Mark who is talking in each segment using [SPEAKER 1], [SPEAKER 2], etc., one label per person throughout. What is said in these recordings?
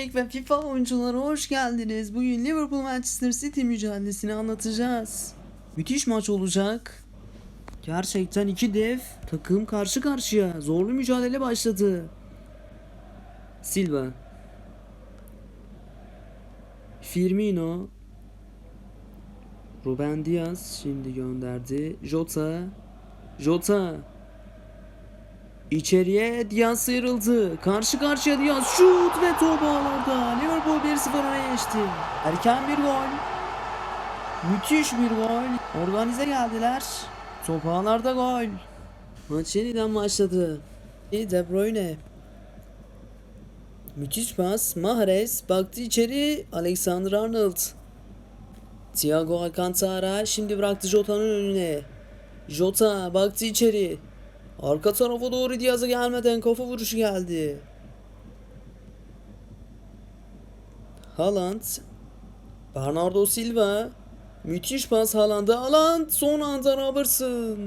[SPEAKER 1] Lig ve FIFA oyuncuları hoş geldiniz. Bugün Liverpool Manchester City mücadelesini anlatacağız. Müthiş maç olacak. Gerçekten iki dev takım karşı karşıya. Zorlu mücadele başladı. Silva. Firmino. Ruben Diaz şimdi gönderdi. Jota. Jota. İçeriye Diaz sıyrıldı. Karşı karşıya Diaz şut ve top ağlarda. Liverpool 1-0 öne geçti. Erken bir gol. Müthiş bir gol. Organize geldiler. Top ağlarda gol. Maç yeniden başladı. De Bruyne. Müthiş pas. Mahrez baktı içeri. Alexander Arnold. Thiago Alcantara şimdi bıraktı Jota'nın önüne. Jota baktı içeri. Arka tarafa doğru Diaz'a gelmeden kafa vuruşu geldi. Haaland. Bernardo Silva. Müthiş pas Haaland'a. Haaland son anda Robertson.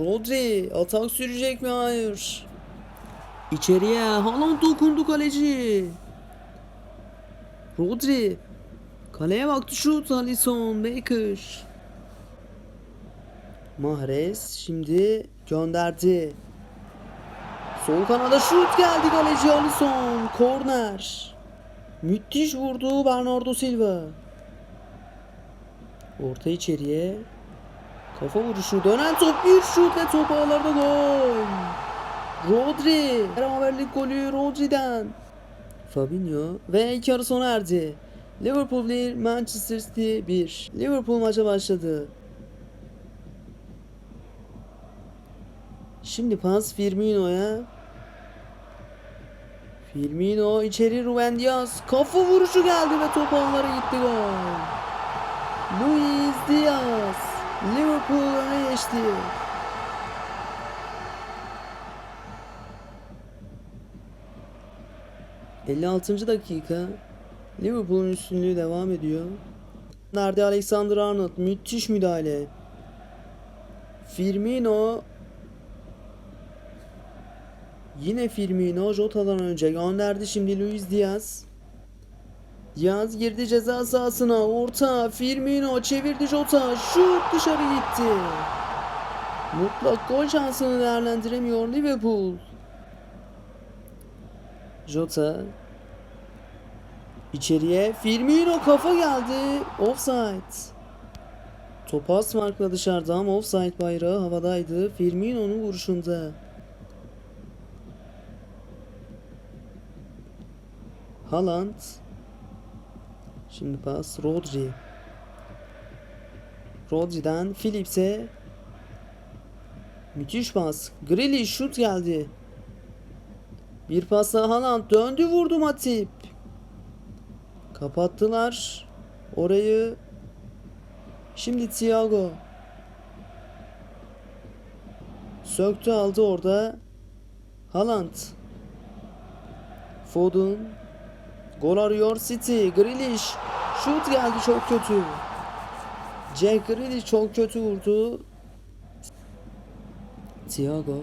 [SPEAKER 1] Rodri atak sürecek mi? Hayır. İçeriye Haaland dokundu kaleci. Rodri. Kaleye baktı şut Alisson Baker. Mahrez şimdi gönderdi. Sol kanada şut geldi kaleci Alisson. Korner. Müthiş vurdu Bernardo Silva. Orta içeriye. Kafa vuruşu dönen top bir şut ve top ağlarda gol. Rodri. Beraberlik golü Rodri'den. Fabinho ve ilk yarı sona erdi. Liverpool 1, Manchester City 1. Liverpool maça başladı. Şimdi pas Firmino'ya. Firmino içeri Ruben Diaz. Kafa vuruşu geldi ve top ağlara gitti gol. Luis Diaz. Liverpool öne geçti. ...56. dakika... ...Liverpool'un üstünlüğü devam ediyor. Nerede Alexander Arnold? Müthiş müdahale. Firmino Yine Firmino Jota'dan önce gönderdi şimdi Luis Diaz. Diaz girdi ceza sahasına. Orta Firmino çevirdi Jota. Şut dışarı gitti. Mutlak gol şansını değerlendiremiyor Liverpool. Jota içeriye Firmino kafa geldi. Offside. Top az farkla dışarıda ama offside bayrağı havadaydı. Firmino'nun vuruşunda. Haaland. Şimdi pas Rodri. Rodri'den Phillips'e müthiş pas. Grealish şut geldi. Bir pasla Haaland döndü vurdu Matip. Kapattılar orayı. Şimdi Thiago. Söktü aldı orada. Haaland. Foden. Gol arıyor City. Grealish. Şut geldi çok kötü. Jack Grealish çok kötü vurdu. Thiago.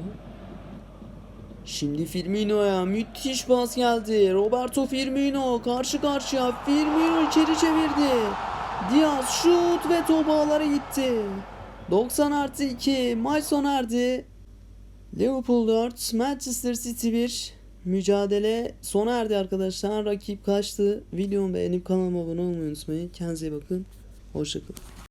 [SPEAKER 1] Şimdi Firmino'ya müthiş pas geldi. Roberto Firmino karşı karşıya. Firmino içeri çevirdi. Diaz şut ve top ağlara gitti. 90 artı 2 maç sona erdi. Liverpool 4, Manchester City 1. Mücadele sona erdi arkadaşlar. Rakip kaçtı. Videomu beğenip kanalıma abone olmayı unutmayın. Kendinize iyi bakın. Hoşçakalın.